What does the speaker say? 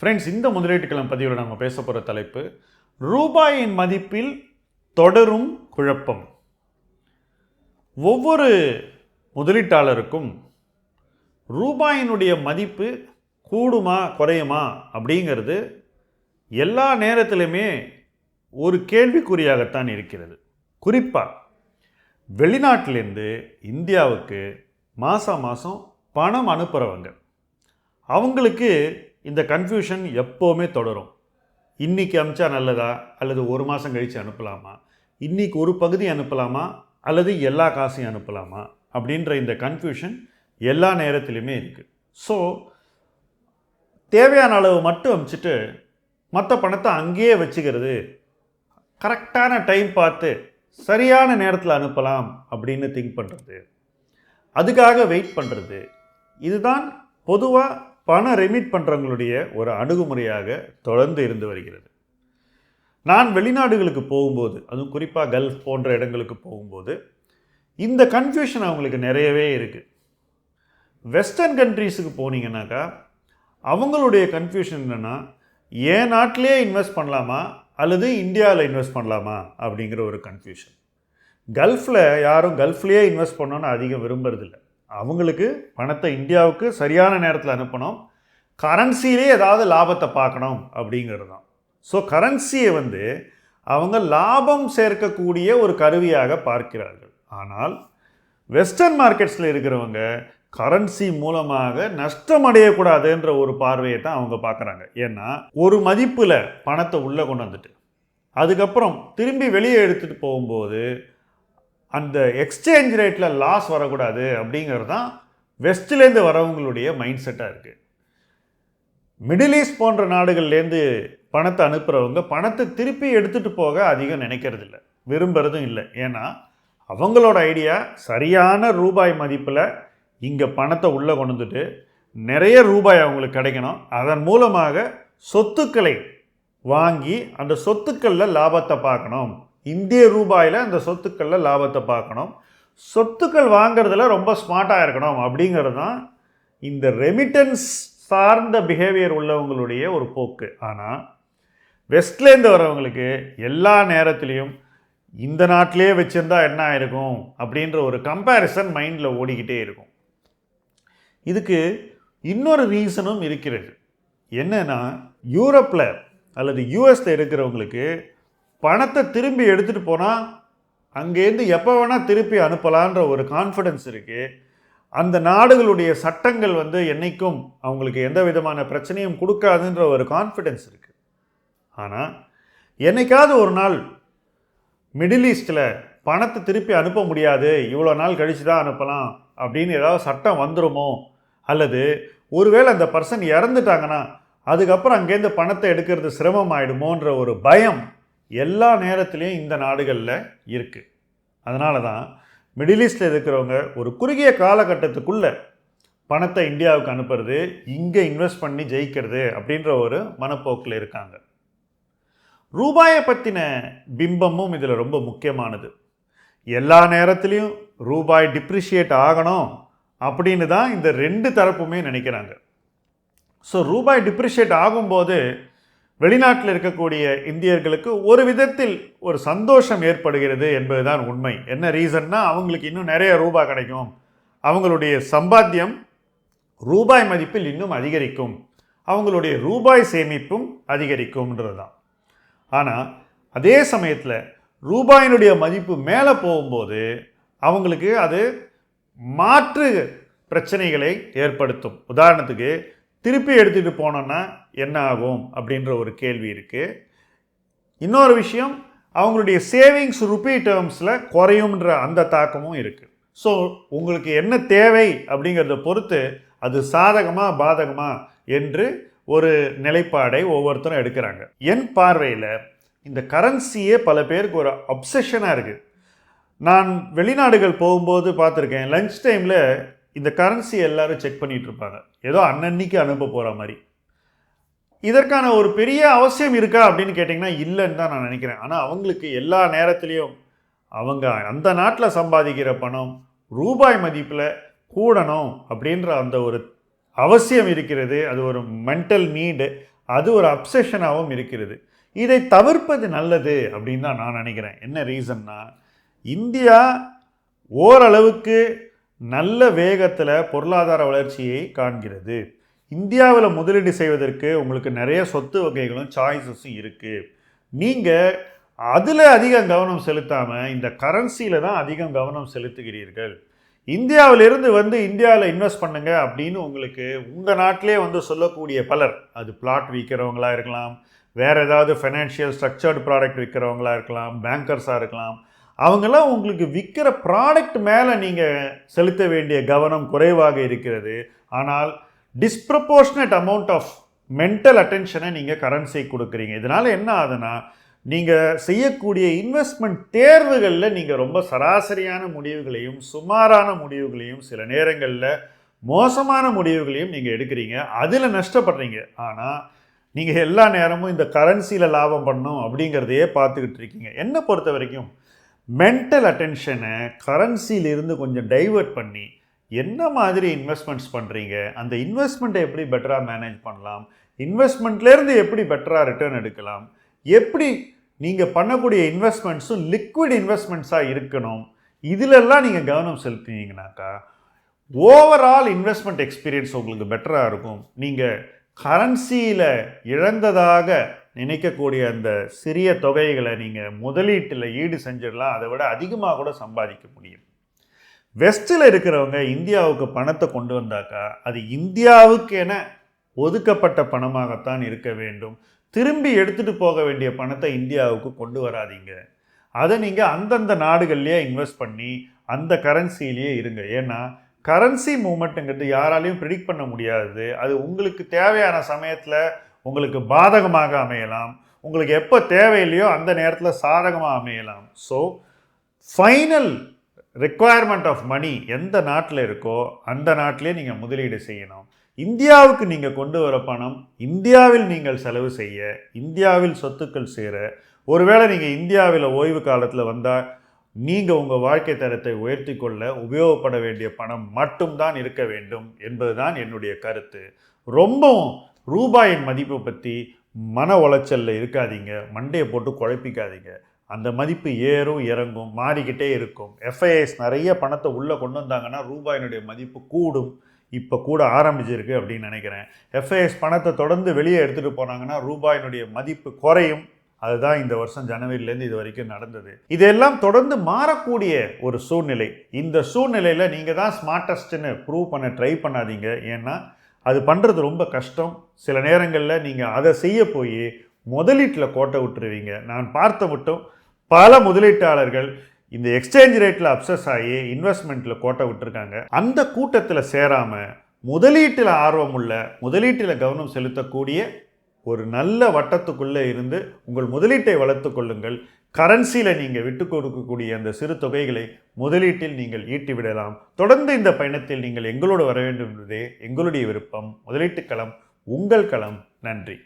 Friends இந்த முதலீட்டுக்கிழமை பதிவில் நம்ம பேச போகிற தலைப்பு ரூபாயின் மதிப்பில் தொடரும் குழப்பம். ஒவ்வொரு முதலீட்டாளருக்கும் ரூபாயினுடைய மதிப்பு கூடுமா குறையுமா அப்படிங்கிறது எல்லா நேரத்திலுமே ஒரு கேள்விக்குறியாகத்தான் இருக்கிறது. குறிப்பாக வெளிநாட்டிலேருந்து இந்தியாவுக்கு மாதம் மாதம் பணம் அனுப்புகிறவங்க அவங்களுக்கு இந்த கன்ஃபியூஷன் எப்போவுமே தொடரும். இன்றைக்கி அனுப்பிச்சா நல்லதா? அல்லது ஒரு மாதம் கழித்து அனுப்பலாமா? இன்றைக்கி ஒரு பகுதி அனுப்பலாமா? அல்லது எல்லா காசையும் அனுப்பலாமா? அப்படின்ற இந்த கன்ஃபியூஷன் எல்லா நேரத்துலையுமே இருக்குது ஸோ தேவையான அளவு மட்டும் அமிச்சிட்டு மற்ற பணத்தை அங்கேயே வச்சுக்கிறது. கரெக்டான டைம் பார்த்து சரியான நேரத்தில் அனுப்பலாம் அப்படின்னு திங்க் பண்ணுறது அதுக்காக வெயிட் பண்ணுறது இதுதான் பொதுவாக பணம் ரெமிட் பண்ணுறவங்களுடைய ஒரு அணுகுமுறையாக தொடர்ந்து இருந்து வருகிறது. நான் வெளிநாடுகளுக்கு போகும்போது அதுவும் குறிப்பாக கல்ஃப் போன்ற இடங்களுக்கு போகும்போது இந்த கன்ஃபியூஷன் அவங்களுக்கு நிறையவே இருக்குது வெஸ்டர்ன் கண்ட்ரீஸுக்கு போனீங்கன்னாக்கா அவங்களுடைய கன்ஃபியூஷன் என்னென்னா என் நாட்டிலே இன்வெஸ்ட் பண்ணலாமா? அல்லது இந்தியாவில் இன்வெஸ்ட் பண்ணலாமா? அப்படிங்கிற ஒரு கன்ஃபியூஷன் கல்ஃபில் யாரும் கல்ஃப்லேயே இன்வெஸ்ட் பண்ணோன்னு அதிகம் விரும்புறதில்லை. அவங்களுக்கு பணத்தை இந்தியாவுக்கு சரியான நேரத்தில் அனுப்பணும். கரன்சிலே ஏதாவது லாபத்தை பார்க்கணும் அப்படிங்கிறது தான் ஸோ கரன்சியை வந்து அவங்க லாபம் சேர்க்கக்கூடிய ஒரு கருவியாக பார்க்கிறார்கள். ஆனால் வெஸ்டர்ன் மார்க்கெட்ஸில் இருக்கிறவங்க கரன்சி மூலமாக நஷ்டம் அடையக்கூடாதுன்ற ஒரு பார்வையை தான் அவங்க பார்க்குறாங்க. ஏன்னா ஒரு மதிப்பில் பணத்தை உள்ளே கொண்டு வந்துட்டு அதுக்கப்புறம் திரும்பி வெளியே எடுத்துகிட்டு போகும்போது அந்த எக்ஸ்சேஞ்ச் ரேட்டில் லாஸ் வரக்கூடாது அப்படிங்கிறது தான் வெஸ்ட்லேருந்து வரவங்களுடைய மைண்ட் செட்டாக இருக்குது மிடில் ஈஸ்ட் போன்ற நாடுகள்லேருந்து பணத்தை அனுப்புகிறவங்க பணத்தை திருப்பி எடுத்துகிட்டு போக அதிகம் நினைக்கிறது இல்லை விரும்புகிறதும் இல்லை. ஏன்னா அவங்களோட ஐடியா சரியான ரூபாய் மதிப்பில் இங்கே பணத்தை உள்ளே கொண்டு வந்துட்டு நிறைய ரூபாய் அவங்களுக்கு கிடைக்கணும். அதன் மூலமாக சொத்துக்களை வாங்கி அந்த சொத்துக்களில் லாபத்தை பார்க்கணும். இந்திய ரூபாயில் அந்த சொத்துக்களில் லாபத்தை பார்க்கணும். சொத்துக்கள் வாங்கிறதுல ரொம்ப ஸ்மார்ட்டாக இருக்கணும் அப்படிங்கிறது தான் இந்த ரெமிட்டன்ஸ் சார்ந்த பிஹேவியர் உள்ளவங்களுடைய ஒரு போக்கு. ஆனால் வெஸ்ட்லேருந்து வரவங்களுக்கு எல்லா நேரத்துலேயும் இந்த நாட்டிலே வச்சுருந்தா என்ன ஆயிருக்கும் அப்படின்ற ஒரு கம்பேரிசன் மைண்டில் ஓடிக்கிட்டே இருக்கும். இதுக்கு இன்னொரு ரீசனும் இருக்கிறது. என்னென்னா யூரோப்பில் அல்லது யூஎஸில் இருக்கிறவங்களுக்கு பணத்தை திரும்பி எடுத்துகிட்டு போனால் அங்கேருந்து எப்போ வேணால் திருப்பி அனுப்பலான்ற ஒரு கான்ஃபிடென்ஸ் இருக்குது அந்த நாடுகளுடைய சட்டங்கள் வந்து என்றைக்கும் அவங்களுக்கு எந்த விதமான பிரச்சனையும் கொடுக்காதுன்ற ஒரு கான்ஃபிடென்ஸ் இருக்குது ஆனால் என்னைக்காவது ஒரு நாள் மிடில் ஈஸ்டில் பணத்தை திருப்பி அனுப்ப முடியாது இவ்வளோ நாள் கழித்து தான் அனுப்பலாம் அப்படின்னு ஏதாவது சட்டம் வந்துருமோ? அல்லது ஒருவேளை அந்த பர்சன் இறந்துட்டாங்கன்னா அதுக்கப்புறம் அங்கேருந்து பணத்தை எடுக்கிறது சிரமம் ஆயிடுமோன்ற ஒரு பயம் எல்லா நேரத்துலேயும் இந்த நாடுகளில் இருக்குது அதனால தான் மிடில் ஈஸ்டில் இருக்கிறவங்க ஒரு குறுகிய காலகட்டத்துக்குள்ளே பணத்தை இந்தியாவுக்கு அனுப்புறது இங்கே இன்வெஸ்ட் பண்ணி ஜெயிக்கிறது அப்படின்ற ஒரு மனப்போக்கில் இருக்காங்க. ரூபாயை பற்றின பிம்பமும் இதில் ரொம்ப முக்கியமானது. எல்லா நேரத்துலையும் ரூபாய் டிப்ரிஷியேட் ஆகணும் அப்படின்னு தான் இந்த ரெண்டு தரப்புமே நினைக்கிறாங்க. ஸோ ரூபாய் டிப்ரிஷியேட் ஆகும்போது வெளிநாட்டில் இருக்கக்கூடிய இந்தியர்களுக்கு ஒரு விதத்தில் ஒரு சந்தோஷம் ஏற்படுகிறது என்பதுதான் உண்மை. என்ன ரீசன்னா அவங்களுக்கு இன்னும் நிறைய ரூபாய் கிடைக்கும். அவங்களுடைய சம்பாத்தியம் ரூபாய் மதிப்பில் இன்னும் அதிகரிக்கும். அவங்களுடைய ரூபாய் சேமிப்பும் அதிகரிக்கும்ன்றது தான் ஆனால் அதே சமயத்தில் ரூபாயினுடைய மதிப்பு மேலே போகும்போது அவங்களுக்கு அது மாற்று பிரச்சனைகளை ஏற்படுத்தும். உதாரணத்துக்கு திருப்பி எடுத்துகிட்டு போனோன்னா என்ன ஆகும் அப்படின்ற ஒரு கேள்வி இருக்குது இன்னொரு விஷயம் அவங்களுடைய சேவிங்ஸ் ருபி டேர்ம்ஸில் குறையும்ன்ற அந்த தாக்கமும் இருக்குது ஸோ உங்களுக்கு என்ன தேவை அப்படிங்கிறத பொறுத்து அது சாதகமாக பாதகமா என்று ஒரு நிலைப்பாடை ஒவ்வொருத்தரும் எடுக்கிறாங்க. என் பார்வையில் இந்த கரன்சியே பல பேருக்கு ஒரு அப்சஷனாக இருக்குது நான் வெளிநாடுகள் போகும்போது பார்த்துருக்கேன் லஞ்ச் டைமில் இந்த கரன்சி எல்லாரும் செக் பண்ணிகிட்ருப்பாங்க இருப்பாங்க ஏதோ அன்னன்னைக்கு அனுப்ப போகிற மாதிரி. இதற்கான ஒரு பெரிய அவசியம் இருக்கா அப்படின்னு கேட்டிங்கன்னா இல்லைன்னு தான் நான் நினைக்கிறேன். ஆனால் அவங்களுக்கு எல்லா நேரத்துலேயும் அவங்க அந்த நாட்டில் சம்பாதிக்கிற பணம் ரூபாய் மதிப்பில் கூடணும் அப்படின்ற அந்த ஒரு அவசியம் இருக்கிறது. அது ஒரு மென்டல் நீடு அது ஒரு அப்சஷனாகவும் இருக்கிறது. இதை தவிர்ப்பது நல்லது அப்படின்னு தான் நான் நினைக்கிறேன். என்ன ரீசன்னா இந்தியா ஓரளவுக்கு நல்ல வேகத்தில் பொருளாதார வளர்ச்சியை காண்கிறது. இந்தியாவில் முதலீடு செய்வதற்கு உங்களுக்கு நிறைய சொத்து வகைகளும் சாய்ஸஸும் இருக்குது நீங்கள் அதில் அதிகம் கவனம் செலுத்தாமல் இந்த கரன்சியில் தான் அதிகம் கவனம் செலுத்துகிறீர்கள். இந்தியாவிலிருந்து வந்து இந்தியாவில் இன்வெஸ்ட் பண்ணுங்கள் அப்படின்னு உங்களுக்கு உங்கள் நாட்டிலே வந்து சொல்லக்கூடிய பலர் அது பிளாட் விற்கிறவங்களா இருக்கலாம் வேறு ஏதாவது ஃபைனான்ஷியல் ஸ்ட்ரக்சர்டு ப்ராடக்ட் விற்கிறவங்களா இருக்கலாம் பேங்கர்ஸாக இருக்கலாம் அவங்கெல்லாம் உங்களுக்கு விற்கிற ப்ராடக்ட் மேலே நீங்கள் செலுத்த வேண்டிய கவனம் குறைவாக இருக்கிறது. ஆனால் டிஸ்ப்ரப்போர்ஷனட் அமௌண்ட் ஆஃப் மென்டல் அட்டென்ஷனை நீங்கள் கரன்சி கொடுக்குறீங்க. இதனால் என்ன ஆகுதுன்னா நீங்கள் செய்யக்கூடிய இன்வெஸ்ட்மெண்ட் தேர்வுகளில் நீங்கள் ரொம்ப சராசரியான முடிவுகளையும் சுமாரான முடிவுகளையும் சில நேரங்களில் மோசமான முடிவுகளையும் நீங்கள் எடுக்கிறீங்க. அதில் நஷ்டப்படுறீங்க. ஆனால் நீங்கள் எல்லா நேரமும் இந்த கரன்சியில் லாபம் பண்ணும் அப்படிங்கிறதையே பார்த்துக்கிட்டு இருக்கீங்க. என்னை பொறுத்த வரைக்கும் மென்டல் அட்டென்ஷனை கரன்சியிலிருந்து கொஞ்சம் டைவர்ட் பண்ணி என்ன மாதிரி இன்வெஸ்ட்மெண்ட்ஸ் பண்ணுறீங்க அந்த இன்வெஸ்ட்மெண்ட்டை எப்படி பெட்டராக மேனேஜ் பண்ணலாம்? இன்வெஸ்ட்மெண்ட்லேருந்து எப்படி பெட்டராக ரிட்டர்ன் எடுக்கலாம்? எப்படி நீங்கள் பண்ணக்கூடிய இன்வெஸ்ட்மெண்ட்ஸும் லிக்விட் இன்வெஸ்ட்மெண்ட்ஸாக இருக்கணும்? இதிலெல்லாம் நீங்கள் கவனம் செலுத்தினீங்கனாக்கா ஓவரால் இன்வெஸ்ட்மெண்ட் எக்ஸ்பீரியன்ஸ் உங்களுக்கு பெட்டராக இருக்கும். நீங்கள் கரன்சியில் இழந்ததாக நினைக்கக்கூடிய அந்த சிறிய தொகைகளை நீங்கள் முதலீட்டில் ஈடு செஞ்சிடலாம். அதை விட அதிகமாக கூட சம்பாதிக்க முடியும். வெஸ்ட்டில் இருக்கிறவங்க இந்தியாவுக்கு பணத்தை கொண்டு வந்தாக்கா அது இந்தியாவுக்கு என ஒதுக்கப்பட்ட பணமாகத்தான் இருக்க வேண்டும். திரும்பி எடுத்துகிட்டு போக வேண்டிய பணத்தை இந்தியாவுக்கு கொண்டு வராதீங்க. அதை நீங்கள் அந்தந்த நாடுகள்லேயே இன்வெஸ்ட் பண்ணி அந்த கரன்சிலேயே இருங்க. ஏன்னா கரன்சி மூமெண்ட்டுங்கிறது யாராலையும் ப்ரிடிக்ட் பண்ண முடியாது. அது உங்களுக்கு தேவையான சமயத்தில் உங்களுக்கு பாதகமாக அமையலாம். உங்களுக்கு எப்போ தேவையில்லையோ அந்த நேரத்தில் சாதகமாக அமையலாம். So final requirement of money எந்த நாட்டில் இருக்கோ அந்த நாட்டிலே நீங்கள் முதலீடு செய்யணும். இந்தியாவுக்கு நீங்கள் கொண்டு வர பணம் இந்தியாவில் நீங்கள் செலவு செய்ய இந்தியாவில் சொத்துக்கள் சேர ஒருவேளை நீங்கள் இந்தியாவில் ஓய்வு காலத்தில் வந்தால் நீங்கள் உங்கள் வாழ்க்கை தரத்தை உயர்த்தி கொள்ள உபயோகப்பட வேண்டிய பணம் மட்டும்தான் இருக்க வேண்டும் என்பதுதான் என்னுடைய கருத்து. ரொம்பவும் ரூபாயின் மதிப்பை பற்றி மன உளைச்சலில் இருக்காதீங்க. மண்டையை போட்டு குழப்பிக்காதீங்க. அந்த மதிப்பு ஏறும் இறங்கும் மாறிக்கிட்டே இருக்கும். எஃப்ஐஎஸ் நிறைய பணத்தை உள்ளே கொண்டு வந்தாங்கன்னா ரூபாயினுடைய மதிப்பு கூடும். இப்போ கூட ஆரம்பிச்சிருக்கு அப்படின்னு நினைக்கிறேன். எஃப்ஐஎஸ் பணத்தை தொடர்ந்து வெளியே எடுத்துகிட்டு போனாங்கன்னா ரூபாயினுடைய மதிப்பு குறையும். அதுதான் இந்த வருஷம் ஜனவரிலேருந்து இது வரைக்கும் நடந்தது. இதெல்லாம் தொடர்ந்து மாறக்கூடிய ஒரு சூழ்நிலை. இந்த சூழ்நிலையில் நீங்கள் தான் ஸ்மார்ட்டஸ்ட்டுன்னு ப்ரூவ் பண்ண ட்ரை பண்ணாதீங்க. ஏன்னா அது பண்ணுறது ரொம்ப கஷ்டம். சில நேரங்களில் நீங்கள் அதை செய்ய போய் முதலீட்டில் கோட்டை விட்டுருவீங்க. நான் பார்த்த மட்டும் பல முதலீட்டாளர்கள் இந்த எக்ஸ்சேஞ்ச் ரேட்டில் அப்சஸ் ஆகி இன்வெஸ்ட்மெண்ட்டில் கோட்டை விட்டுருக்காங்க. அந்த கூட்டத்தில் சேராமல் முதலீட்டில் ஆர்வம் உள்ள முதலீட்டில் கவனம் செலுத்தக்கூடிய ஒரு நல்ல வட்டத்துக்குள்ளே இருந்து உங்கள் முதலீட்டை வளர்த்து கொள்ளுங்கள். கரன்சியில் நீங்கள் விட்டு கொடுக்கக்கூடிய அந்த சிறு தொகைகளை முதலீட்டில் நீங்கள் ஈட்டிவிடலாம் தொடர்ந்து இந்த பயணத்தில் நீங்கள் எங்களோடு வர வேண்டும் என்பதே எங்களுடைய விருப்பம். முதலீட்டு களம் உங்கள் களம். நன்றி.